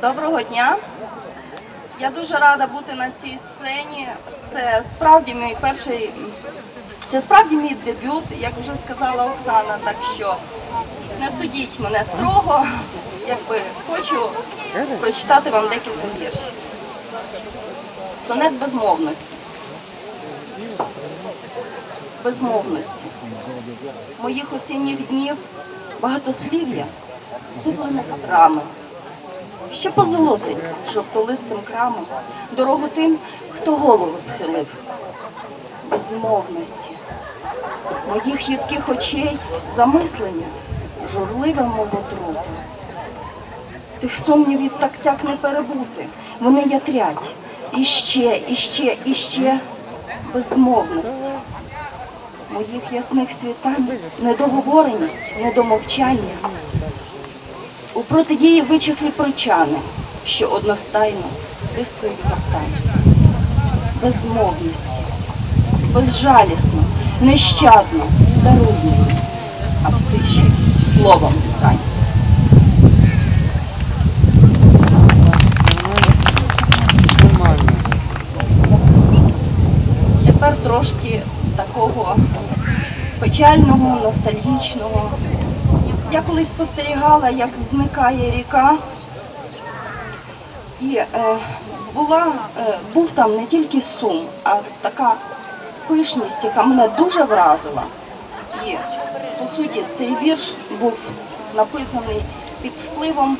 Доброго дня. Я дуже рада бути на цій сцені. Це справді мій перший, це справді мій дебют, як вже сказала Оксана. Так що не судіть мене строго. Якби хочу прочитати вам декілька віршів. Сонет безмовності. Безмовності. Моїх осінніх днів багатослів'я стиплене рами. Ще позолотить з жовтолистим крамом дорогу тим, хто голову схилив. Безмовності. Моїх їдких очей замислення журливе, мов отрута. Тих сумнівів так сяк не перебути. Вони ятрять. Іще, іще, іще безмовності. Моїх ясних світань недоговореність, недомовчання. У протидії вичахлі прочани, що одностайно стискують каптань. Безмовності, безжалісно, нещадно, даруй а в тиші словом стань. Тепер трошки такого печального, ностальгічного. Я колись спостерігала, як зникає ріка. І е, була, е, був там не тільки сум, а така пишність, яка мене дуже вразила. І по суті цей вірш був написаний під впливом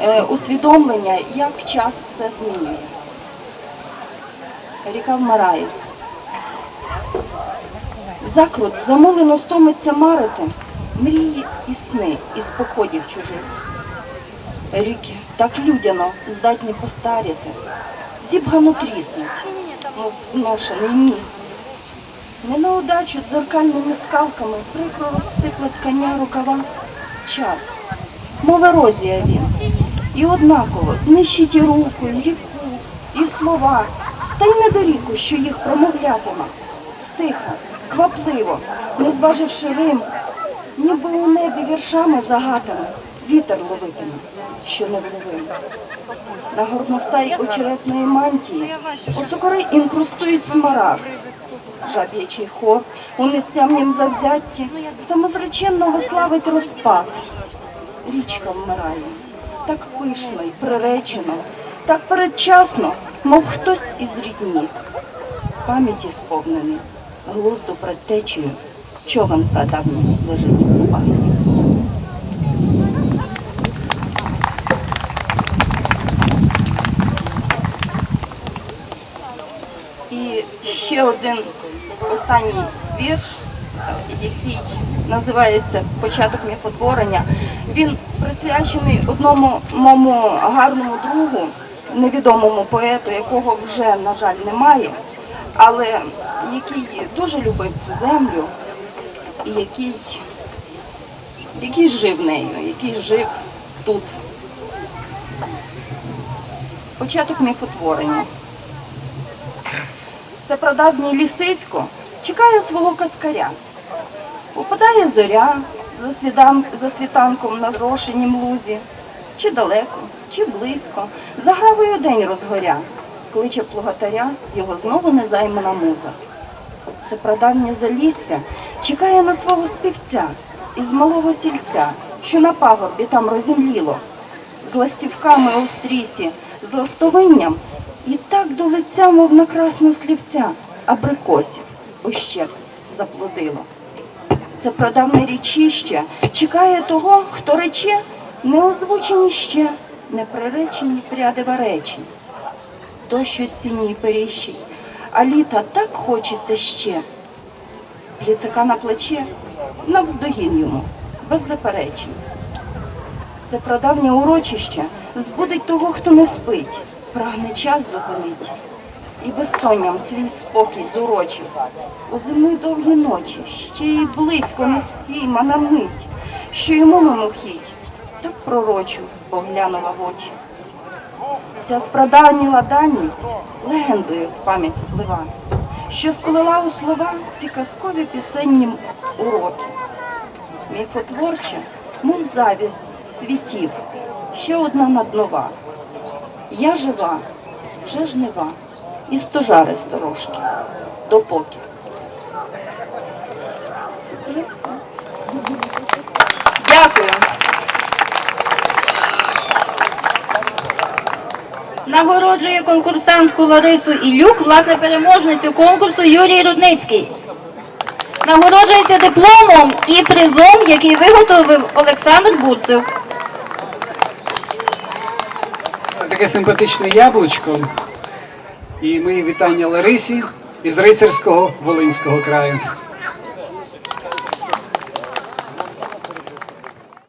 е, усвідомлення, як час все змінює. Ріка вмирає. Закрут замолено стомиться марити, мрії і сни із походів чужих. Ріки так людяно здатні постаріти, зібгано тріснуть, мов зношений міг. Не на удачу дзеркальними скалками прикро розсипле ткання рукава час, мов ерозія він. І однаково знищить і руку, і ріку, і слова, та й не до що їх промовлятиме. Стиха, квапливо, не зваживши Рим, ніби у небі віршами загатами, вітер ловитиме, що не вловив. На горностай очеретної мантії у інкрустують смарагд. Жаб'ячий хор у нестямнім завзятті самозреченного славить розпад. Річка вмирає, так пишно й приречено, так передчасно, мов хтось із рідні. Пам'яті сповнений, глузду предтечею, човен прадавній лежить. І ще один останній вірш, який називається Початок міфотворення. Він присвячений одному моєму гарному другу, невідомому поету, якого вже, на жаль, немає, але який дуже любив цю землю який, який жив нею, який жив тут. Початок міфотворення. Це прадавній лісисько чекає свого каскаря. Попадає зоря за, світанком на зрошенім лузі, чи далеко, чи близько, загравою день розгоря, кличе плугатаря його знову незаймана муза. Це прадавнє залісся чекає на свого співця із малого сільця, що на пагорбі там розімліло, з ластівками у стрісі, з ластовинням, і так до лиця, мов на красну слівця, абрикосів ощеп заплодило. Це прадавне річище чекає того, хто рече не озвучені ще, не приречені прядива речі. Дощ осінній періщий, а літа так хочеться ще. Ліцака на плече, навздогін йому, без заперечень. Це прадавнє урочище збудить того, хто не спить, прагне час зупинить. І безсонням свій спокій зурочив. У зими довгі ночі, ще й близько не спіймана мить, що йому мимохідь, так пророчу поглянула в очі. Ця спраданіла даність легендою в пам'ять спливає, що сплела у слова ці казкові пісенні уроки. Міфотворча, мов завість світів, ще одна наднова, Я жива, вже жнива, і стожари сторожки, допоки. Дякую. Нагороджує конкурсантку Ларису Ілюк, власне переможницю конкурсу Юрій Рудницький. Нагороджується дипломом і призом, який виготовив Олександр Бурцев. Це таке симпатичне яблучко. І мої вітання Ларисі із рицарського Волинського краю.